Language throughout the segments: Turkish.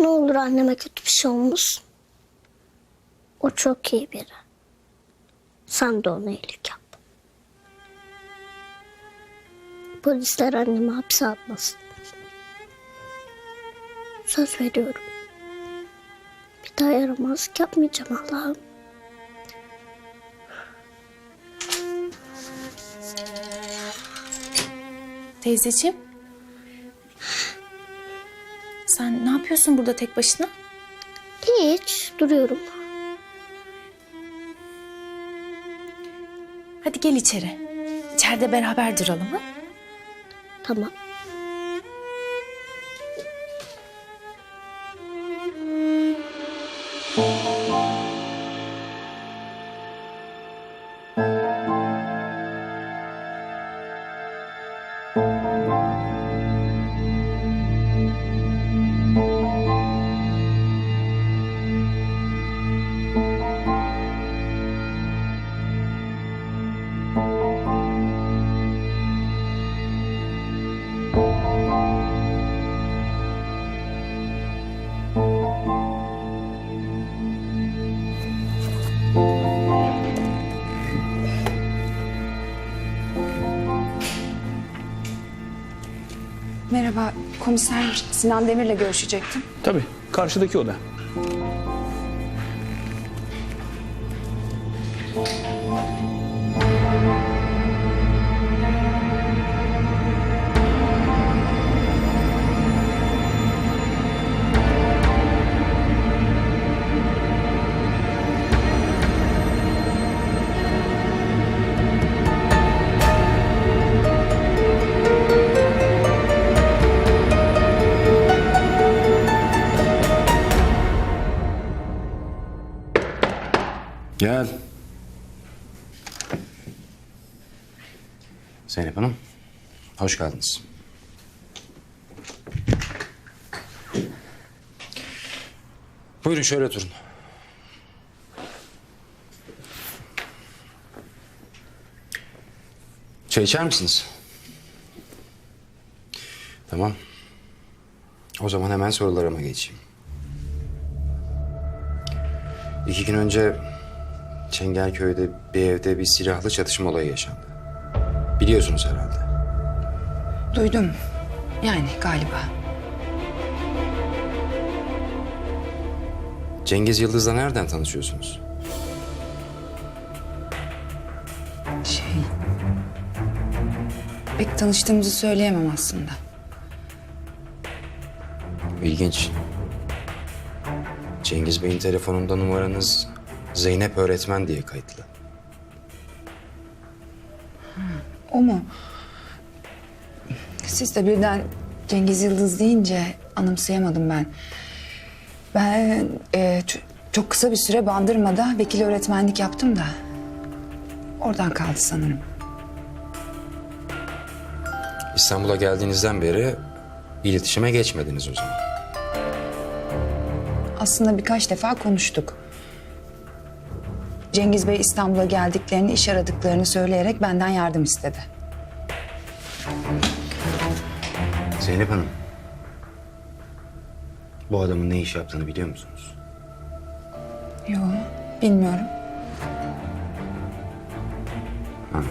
Ne olur anneme kötü bir şey olmasın. O çok iyi biri. Sen de ona iyilik yap. Polisler annemi hapse atmasın. Söz veriyorum. Bir daha yaramazlık yapmayacağım Allah'ım. Teyzeciğim. Sen ne yapıyorsun burada tek başına? Hiç duruyorum. Hadi gel içeri. İçeride beraber duralım ha? Tamam. Komiser Sinan Demir'le görüşecektim. Tabii. Karşıdaki oda. Gel. Zeynep Hanım, hoş geldiniz. Buyurun şöyle oturun. Çay içer misiniz? Tamam. O zaman hemen sorularıma geçeyim. İki gün önce Çengelköy'de bir evde bir silahlı çatışma olayı yaşandı. Biliyorsunuz herhalde. Duydum. Yani galiba. Cengiz Yıldız'la nereden tanışıyorsunuz? Şey... Pek tanıştığımızı söyleyemem aslında. İlginç. Cengiz Bey'in telefonunda numaranız Zeynep öğretmen diye kayıtlı. O mu? Siz de birden Cengiz Yıldız deyince anımsayamadım ben. Ben e, ç- çok kısa bir süre Bandırma'da vekil öğretmenlik yaptım da. Oradan kaldı sanırım. İstanbul'a geldiğinizden beri iletişime geçmediniz o zaman. Aslında birkaç defa konuştuk. Cengiz Bey İstanbul'a geldiklerini, iş aradıklarını söyleyerek benden yardım istedi. Zeynep Hanım. Bu adamın ne iş yaptığını biliyor musunuz? Yok, bilmiyorum. Anladım.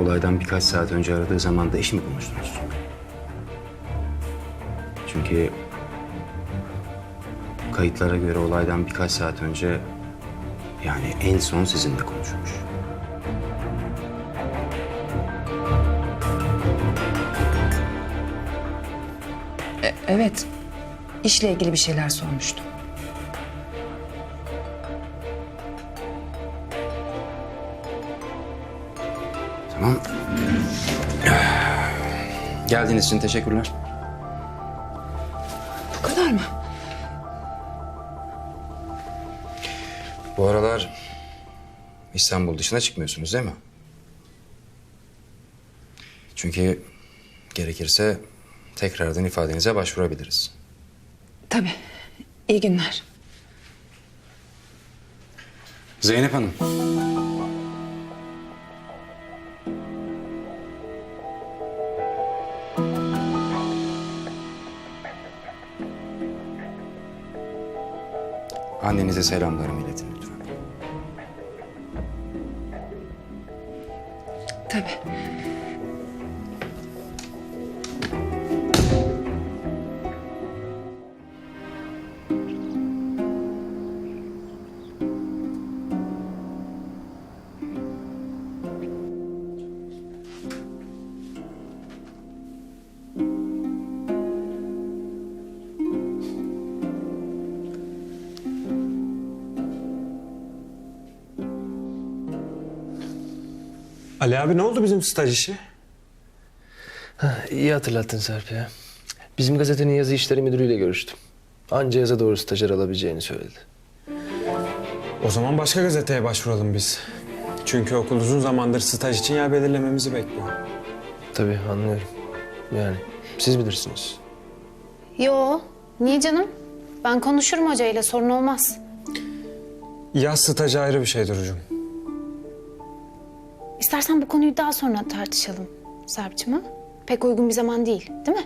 Olaydan birkaç saat önce aradığı zaman da iş mi konuştunuz? Çünkü kayıtlara göre olaydan birkaç saat önce yani en son sizinle konuşmuş. Evet, işle ilgili bir şeyler sormuştum. Tamam. Geldiğiniz için teşekkürler. Bu kadar mı? Bu aralar İstanbul dışına çıkmıyorsunuz değil mi? Çünkü gerekirse tekrardan ifadenize başvurabiliriz. Tabii. İyi günler. Zeynep Hanım. Annenize selamlarımı iletin lütfen. Tabii. Ali abi ne oldu bizim staj işi? İyi hatırlattın Serp ya. Bizim gazetenin yazı işleri müdürüyle görüştüm. Anca yaza doğru stajyer alabileceğini söyledi. O zaman başka gazeteye başvuralım biz. Çünkü okul uzun zamandır staj için yer belirlememizi bekliyor. Tabii anlıyorum. Yani siz bilirsiniz. Yo, niye canım? Ben konuşurum hocayla sorun olmaz. Yaz stajı ayrı bir şey Duru'cum. İstersen bu konuyu daha sonra tartışalım Serpçim? Pek uygun bir zaman değil, değil mi?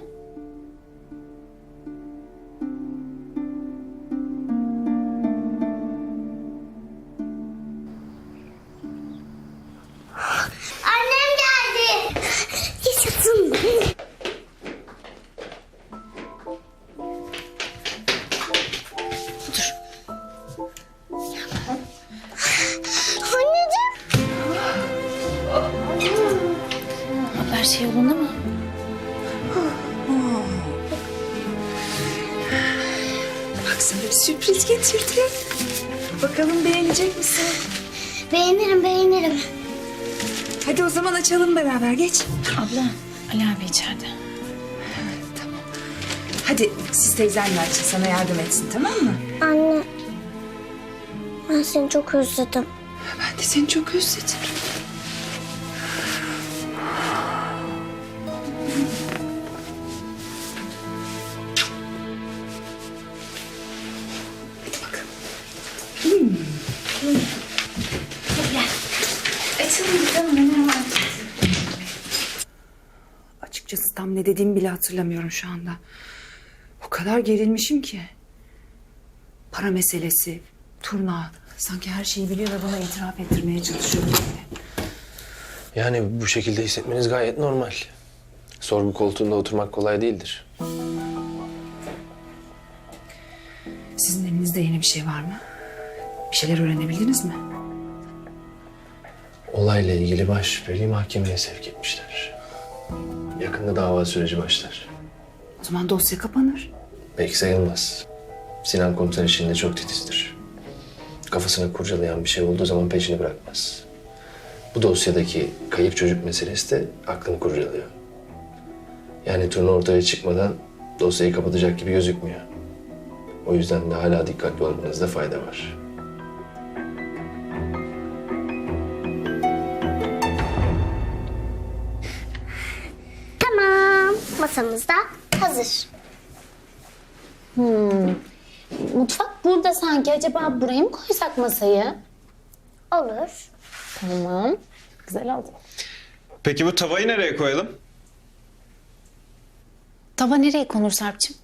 Getirdim. Bakalım beğenecek misin? Beğenirim beğenirim. Hadi o zaman açalım beraber geç. Abla, Ali abi içeride. Hadi siz teyzenle açın sana yardım etsin tamam mı? Anne. Ben seni çok özledim. Ben de seni çok özledim. Ne dediğimi bile hatırlamıyorum şu anda. O kadar gerilmişim ki. Para meselesi, turna. Sanki her şeyi biliyor ve bana itiraf ettirmeye çalışıyor gibi. Yani bu şekilde hissetmeniz gayet normal. Sorgu koltuğunda oturmak kolay değildir. Sizin elinizde yeni bir şey var mı? Bir şeyler öğrenebildiniz mi? Olayla ilgili baş şüpheliyi mahkemeye sevk etmişler. Yakında dava süreci başlar. O zaman dosya kapanır. Pek sayılmaz. Sinan komiser işinde çok titizdir. Kafasını kurcalayan bir şey olduğu zaman peşini bırakmaz. Bu dosyadaki kayıp çocuk meselesi de aklını kurcalıyor. Yani turnu ortaya çıkmadan dosyayı kapatacak gibi gözükmüyor. O yüzden de hala dikkatli olmanızda fayda var. Masamız da hazır. Mutfak burada sanki. Acaba buraya mı koysak masayı? Olur. Tamam. Güzel oldu. Peki bu tavayı nereye koyalım? Tava nereye konur Serpçim?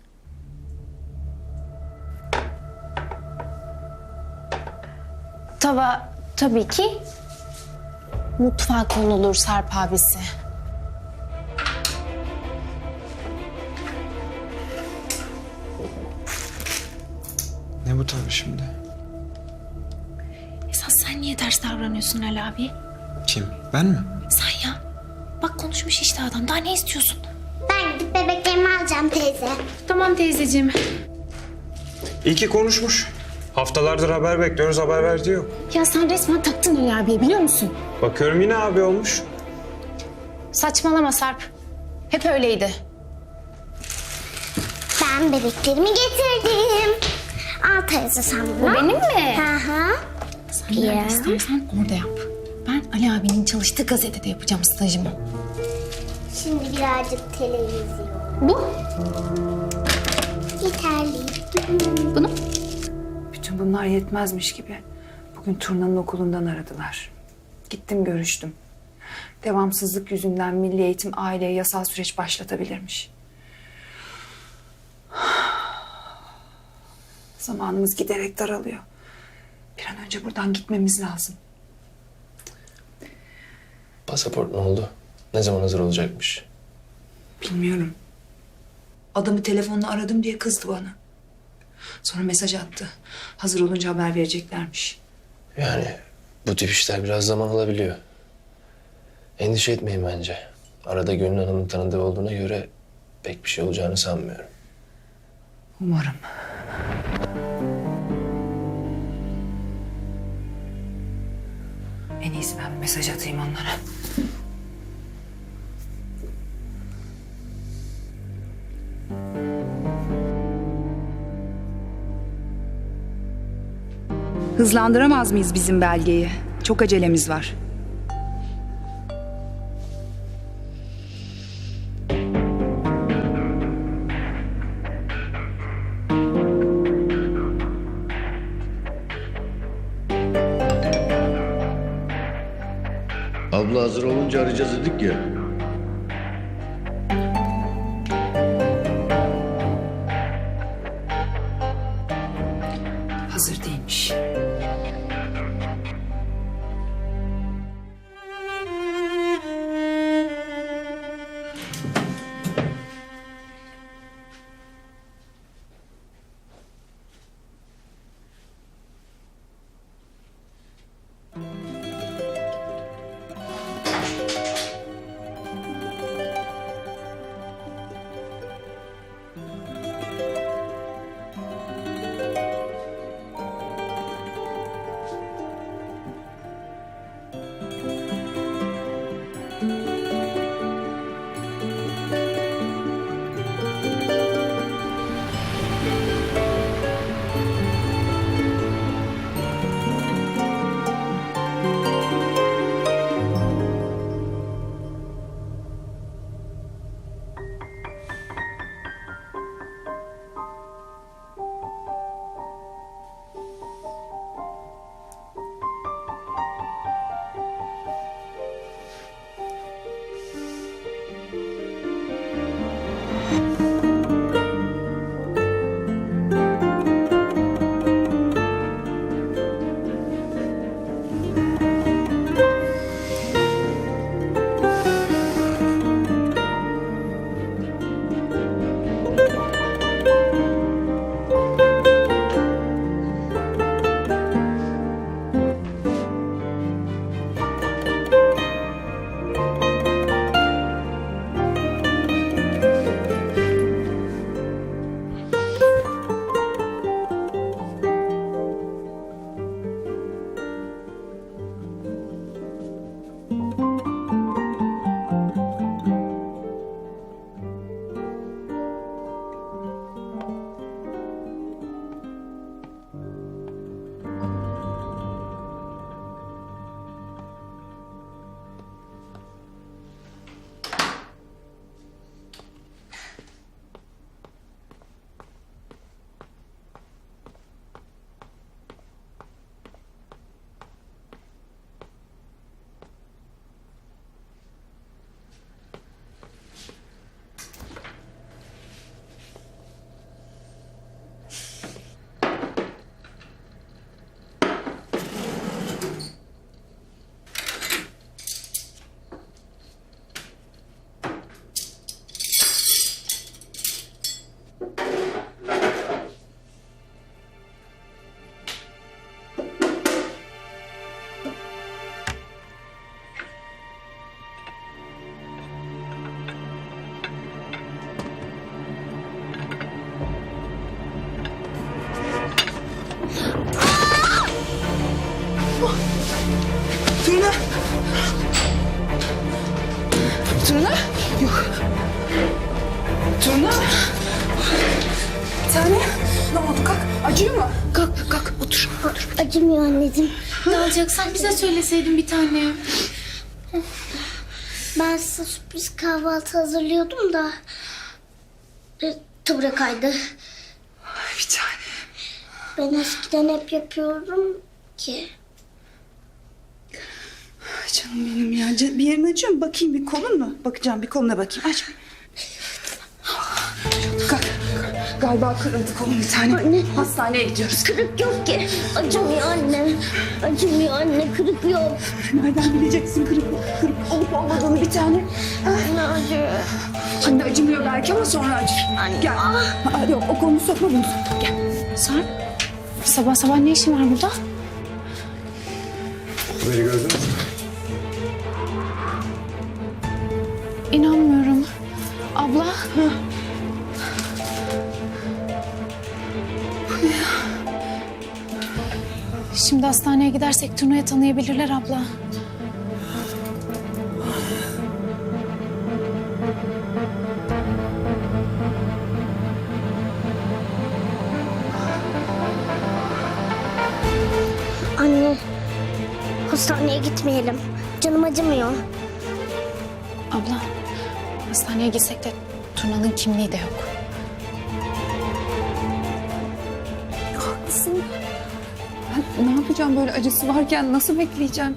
Tava tabii ki mutfağa konulur Serp abisi. Bu tabii şimdi? Esas sen niye ters davranıyorsun Ali abi? Kim? Ben mi? Sen ya. Bak konuşmuş işte adam. Daha ne istiyorsun? Ben gidip bebeklerimi alacağım teyze. Tamam teyzeciğim. İyi ki konuşmuş. Haftalardır haber bekliyoruz haber verdi yok. Ya sen resmen taktın Ali abiye biliyor musun? Bakıyorum yine abi olmuş. Saçmalama Sarp. Hep öyleydi. Ben bebeklerimi getirdim. Al teyze sen bunu. Bu benim mi? Hı hı. Sen nerede istersen orada yap. Ben Ali abinin çalıştığı gazetede yapacağım stajımı. Şimdi birazcık televizyon. Bu? Yeterli. Bunu? Bütün bunlar yetmezmiş gibi. Bugün Turna'nın okulundan aradılar. Gittim görüştüm. Devamsızlık yüzünden Milli Eğitim aileye yasal süreç başlatabilirmiş. Zamanımız giderek daralıyor. Bir an önce buradan gitmemiz lazım. Pasaport ne oldu? Ne zaman hazır olacakmış? Bilmiyorum. Adamı telefonla aradım diye kızdı bana. Sonra mesaj attı. Hazır olunca haber vereceklermiş. Yani bu tip işler biraz zaman alabiliyor. Endişe etmeyin bence. Arada Gönül Hanım'ın tanıdığı olduğuna göre pek bir şey olacağını sanmıyorum. Umarım. En iyisi ben mesaj atayım onlara. Hızlandıramaz mıyız bizim belgeyi? Çok acelemiz var. Abla hazır olunca arayacağız dedik ya. Anneciğim. Ne alacaksan bize söyleseydin bir tane. Ben size sürpriz kahvaltı hazırlıyordum da... e, Tıbra kaydı. Bir tane. Ben eskiden hep yapıyorum ki. Canım benim ya. Can- Bir yerin acıyor mu? Bakayım bir kolun mu? Bakacağım bir koluna bakayım. Aç. Galiba kırıldı kolum bir tane. Anne. Hastaneye gidiyoruz. Kırık yok ki. Acımıyor anne. Acımıyor anne. Kırık yok. Nereden bileceksin kırık, kırık olup olmadığını bir tane? Anne acıyor. Anne acımıyor belki ama sonra acır. Anne. Gel. Aa, yok o kolunu sokma bunu. Gel. Sarp, sabah sabah ne işin var burada? Haberi gördün mü? İnanmıyorum. Abla. Şimdi hastaneye gidersek Tuna'yı tanıyabilirler abla. Anne. Hastaneye gitmeyelim. Canım acımıyor. Abla, hastaneye gitsek de Tuna'nın kimliği de yok. Ne yapacağım böyle acısı varken nasıl bekleyeceğim?